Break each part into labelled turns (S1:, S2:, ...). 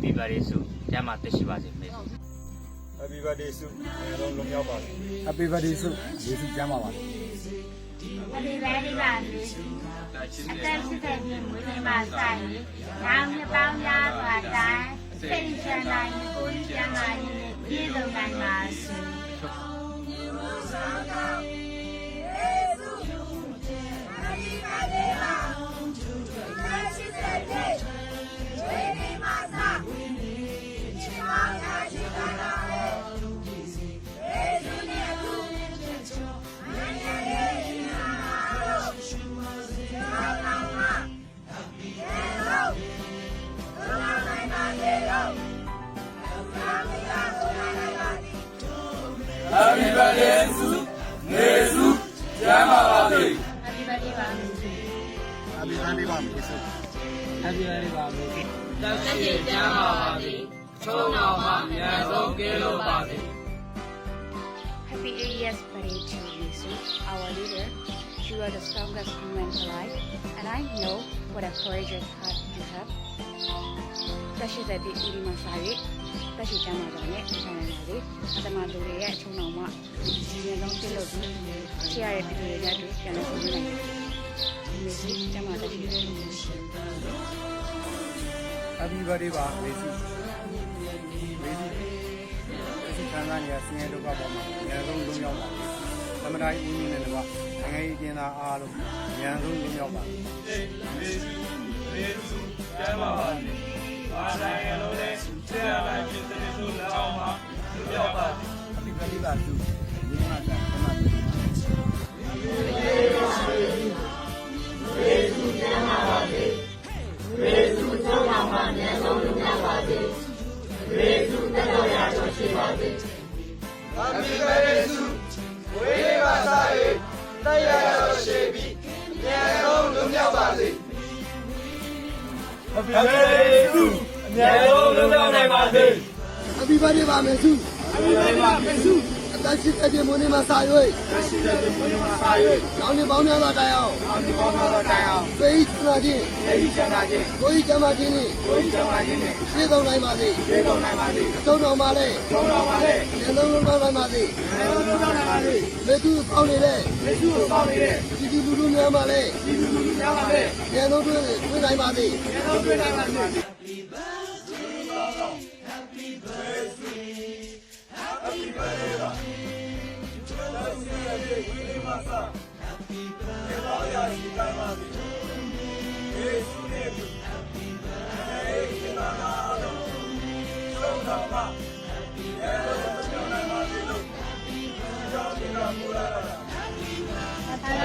S1: Happy birthday ဆုကျ
S2: မ်းမာတက်ရှိပါစေမေစု
S3: Happy birthday ဆုအဲတော့လုံးရောက်ပါစေ
S4: Happy birthday ဆုယေရှုကျမ်းပါပါ
S5: Happy birthday ပါလေ။တက်ရှိတဲ့ပြင်မွေးနေ့မှာဆိုင်ရင်နောက်နှစ်ပေါင်းများစွာတိုင်းစိတ်ချမ်းသာရင်ကိုယ်ကျမ်းမာရင်နဲ့ပြည့်စုံနိုင်ပါစေ။
S1: Happy birthday ပါ
S5: မေစု
S1: တက်ရှိကျမ်းပါပါစေချုံတော်မှာမြန်ဆုံးကဲလို့ပါစေ
S6: Happy 80th birthday to Yesu, our leader. You are the strongest human alive, and I know what a courageous heart you have. တက်ရှိတဲ့ဒီဒီမှာစာရေးတက်ရှိကြမှာတော့နဲ့ဆိုင်နေပါလေအတမလူတွေရဲ့အချုံတော်မှာဒီနေ့လုံးပြလို့ပြီးချရတဲ့ပြည်တွေကြတွေပြန်လို့ဆိုနေတယ် ဒီနေ့စီကြမှာတက်ရှိတယ်
S4: Happy birthday ပါယေရှုယေရှုယေရှုခံစားနေရဆင်းရဲဒုက္ခပေါ်မှာအများဆုံးလုံးရောက်ပါစေသမဏေဦးကြီးနဲ့တပါနိုင်ငံရေးကျင်းသားအားလုံးအများဆုံးလုံးရောက်ပါစေ
S1: မေစုမေစုကျမ်းပါပါစေဘာသာရလို့လဲဆရာလိုက်ဖြစ်တဲ့ဆိုလက်အောင်မှာလွတ်မြောက်ပါစေ
S4: Happy birthday ပါသူဒီမှာ ကသမဏေ
S3: Happy birthday ဆုဝေးပါစား၍တရားတော်ရှိပြီးမြန်ဆုံးလုံးရောက်ပါစေ
S1: Happy birthday စုအများဆုံးလွတ်မြောက်နိုင်ပါစေ
S7: Happy birthday ပါမယ်စု Happy birthday ပါမယ်စုအသက်ရှိတဲ့ပြင်မွေးနေ့မှာစာရွေး အသက်ရှိတဲ့ပြင်မွေးနေ့မှာစာရွေးကျောင်းနေပေါင်းများစွာတိုင်အောင်ကျောင်းနေပေါင်းများစွာတိုင်အောင်သိချမ်းသာခြင်းသိချမ်းသာခြင်းကိုယ်ချမ်းသာခြင်းနဲ့ကိုယ်ချမ်းသာခြင်းနဲ့ရှင်းဆုံးနိုင်ပါစေရှင်းဆုံးနိုင်ပါစေအဆုံးတော်မှာလဲဆုံးတော်မှာလဲဉာဏ်လုံးလုံးကောင်းနိုင်ပါစေဉာဏ်လုံးလုံးကောင်းနိုင်ပါစေမေသူပေါင်းနေတဲ့မေသူကိုပေါင်းနေတဲ့ဒီဒီလူလူများမှာလဲဒီလူလူများမှာလဲဉာဏ်လုံးတွေ့တွေ့နိုင်ပါစေ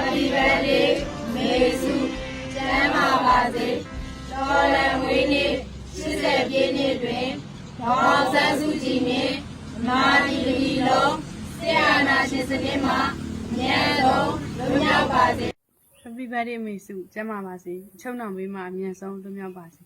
S5: Happy birthday မေစုကျမ်းမာပါစေတော်လံဝေးနေ့80ပြည့်နေ့တွင်ဒေါ်ဆန်းစုကြည်နှင့် မာတီလီလုံးဆရာနာရှင်စနစ်မှာမြန်ဆုံးလွတ်မြောက်ပါစေ
S6: Happy birthday မေစုကျမ်းပါပါစေအချုံတော်မေးမှာအမြန်ဆုံးလွတ်မြောက်ပါစေ